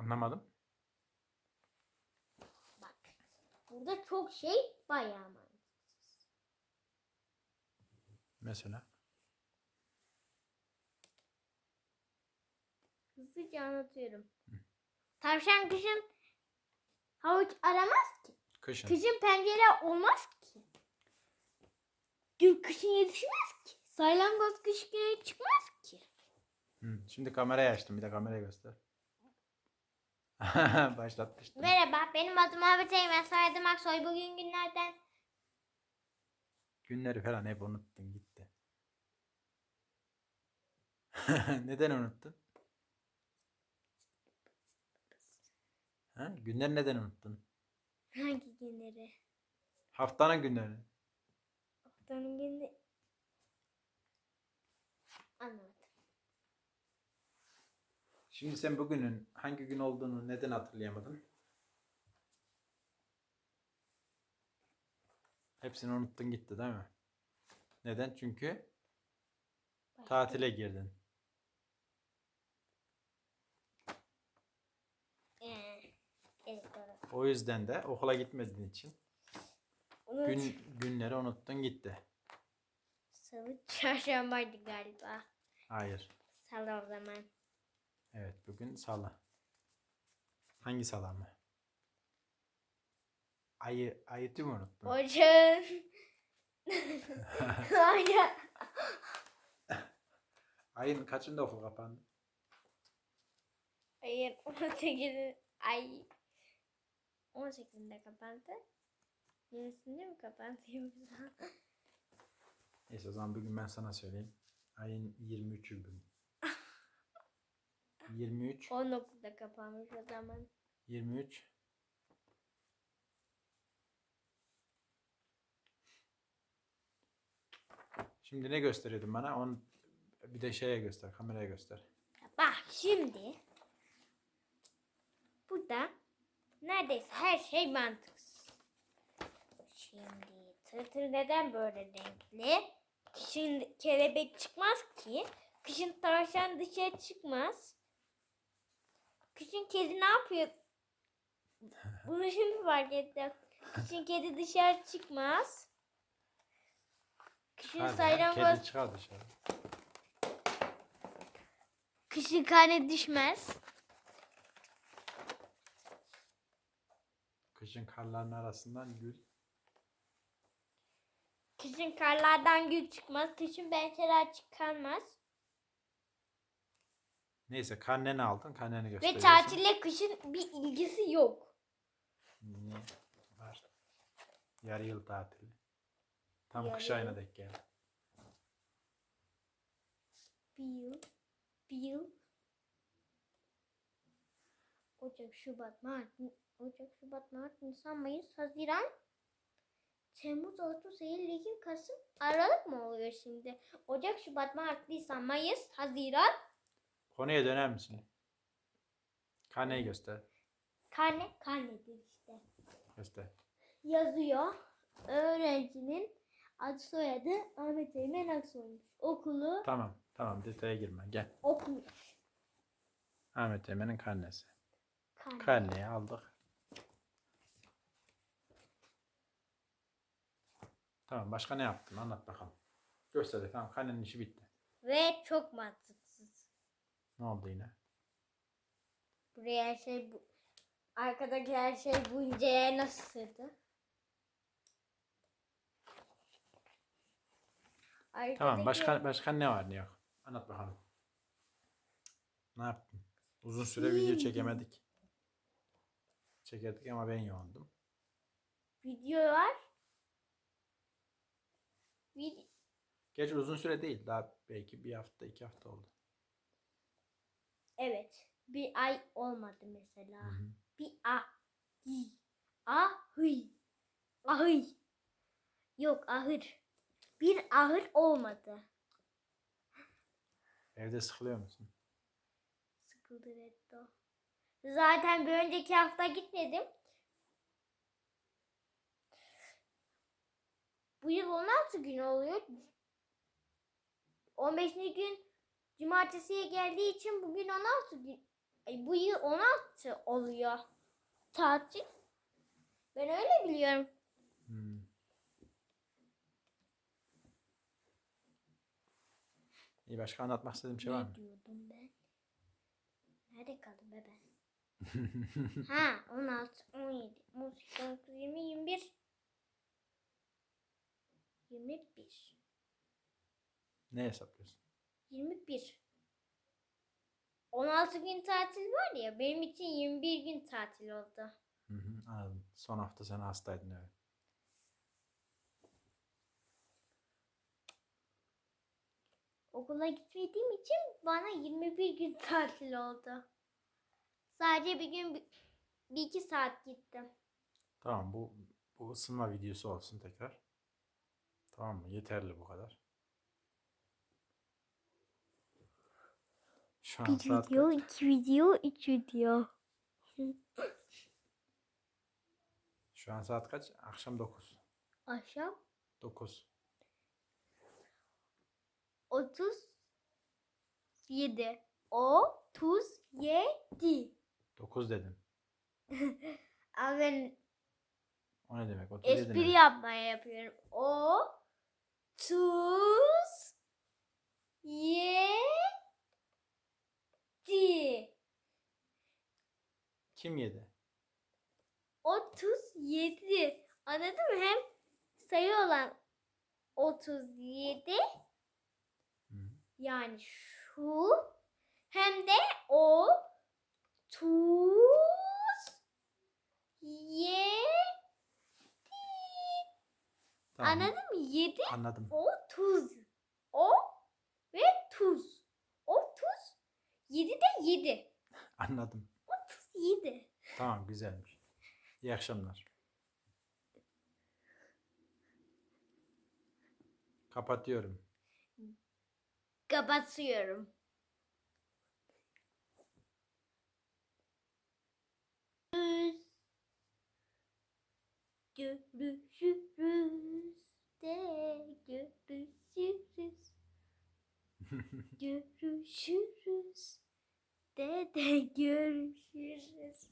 Anlamadım. Bak. Burada çok şey bayağı mantıksız. Mesela. Hızlıca anlatıyorum. Tavşan kışın havuç aramaz ki. Kışın. Kışın pencere olmaz ki. Gül kışın yetişmez ki. Saylangoz kış güne çıkmaz ki. Hı, Şimdi kamerayı açtım. Bir de kamerayı göster. Başlatmıştım. Merhaba benim adım Ahmet Eymen. Soyadım Aksoy. Bugün günlerden Günleri falan hep unuttun gitti. neden unuttun? Ha? Günleri neden unuttun? hangi günleri? Haftanın günlerini. Haftanın günü anlamadım. Şimdi sen bugünün hangi gün olduğunu neden hatırlayamadın? Hepsini unuttun gitti değil mi? Neden? Çünkü tatile girdin. Ee. O yüzden de okula gitmediğin için Unut. gün günleri unuttun gitti. Salı çarşambaydı galiba. Hayır. Salı o zaman. Evet bugün salı. Hangi salı mı? Ayı, ayı tüm unuttun. Ocağın. Aynen. Ayın kaçında okul kapandı? Hayır 18 ay 18'inde kapandı. 20'sinde mi kapandı yoksa? Neyse o zaman bugün ben sana söyleyeyim. Ayın 23'ü bugün. 23, 19'da kapanmış o zaman. 23. Şimdi ne gösteriyordun bana? Onu bir de şeye göster, kameraya göster. Bak şimdi burada neredeyse her şey mantıksız. Şimdi tırtır neden böyle renkli? Kışın kelebek çıkmaz ki. Kışın tavşan dışarı çıkmaz. Kışın kedi ne yapıyor? Bunu şimdi fark ettim. Kışın kedi dışarı çıkmaz. Kışın saylangoz Kedi çıkar dışarı. Kışın karne düşmez. Kışın karların arasından gül. Kışın karlardan gül çıkmaz. Kışın pençeler çıkarmaz. Neyse karneni aldın, karneni Ve gösteriyorsun. tatille kışın bir ilgisi yok. Niye? Var. Yarı yıl tatili. Tam Yarı kış yıl. ayına denk geldi. Bir yıl. Bir yıl. Ocak, Şubat, Mart, Ni- Ocak, Şubat, Mart, Nisan, Mayıs, Haziran, Temmuz, Ağustos, Eylül, Ekim, Kasım, Aralık mı oluyor şimdi? Ocak, Şubat, Mart, Nisan, Mayıs, Haziran, Konuya döner misin? Karneyi göster. karne, karnedir işte. Göster. yazıyor. Öğrencinin adı soyadı Ahmet Eymen Aksoy'muş. Okulu Tamam. Tamam detaya girme. Gel. okumuş. Ahmet Emen'in karnesi. Karne. Karneyi aldık. Tamam başka ne yaptın? Anlat bakalım. Gösterdik. Tamam karnenin işi bitti. Ve çok mantıksız. Ne oldu yine? Buraya her şey bu. Arkadaki her şey bu inceye nasıl sığdı? Arkadaki... Tamam başka başka ne var ne yok? Anlat bakalım. Ne yaptın? Uzun süre video çekemedik. Çekerdik ama ben yoğundum. video var. Vid- Gerçi uzun süre değil. Daha belki bir hafta iki hafta oldu. Evet. Bir ay olmadı mesela. Hı hı. Bir a. Hi. A hıy. Ahıy. Yok ahır. Bir ahır olmadı. Evde sıkılıyor musun? Sıkıldı Reddo. Zaten bir önceki hafta gitmedim. Bu yıl 16 gün oluyor. 15. gün cumartesiye geldiği için bugün 16 gün. Ay, bu yıl 16 oluyor. Tatil. Ben öyle biliyorum. Hmm. İyi başka anlatmak istediğim şey var mı? Ne diyordum ben? Nerede kaldım be ben? ha 16, 17, 18, 19, 20, 21. 21. ne hesaplıyorsun? 21. 16 gün tatil var ya benim için 21 gün tatil oldu. Hı hı, anladım. Son hafta sen hastaydın evet. Okula gitmediğim için bana 21 gün tatil oldu. Sadece bir gün bir, bir iki saat gittim. Tamam bu bu ısınma videosu olsun tekrar. Tamam mı? Yeterli bu kadar. Şu an Bir saat video, iki video, üç video. Şu an saat kaç? Akşam 9. Akşam 9. 37. O 37. 9 dedim. Ama ben O ne demek? 37 espri yapmaya yapıyorum. O 37. Kim yedi? 37. Anladın mı? Hem sayı olan 37 Hı. yani şu hem de o tuz yedi. Tamam. Anladın mı? 7 Anladım. o tuz. O ve tuz. O tuz 7 de 7. Anladım. 7. Tamam güzelmiş. İyi akşamlar. Kapatıyorum. Kapatıyorum. Görüşürüz de görüşürüz. görüşürüz de görüşürüz.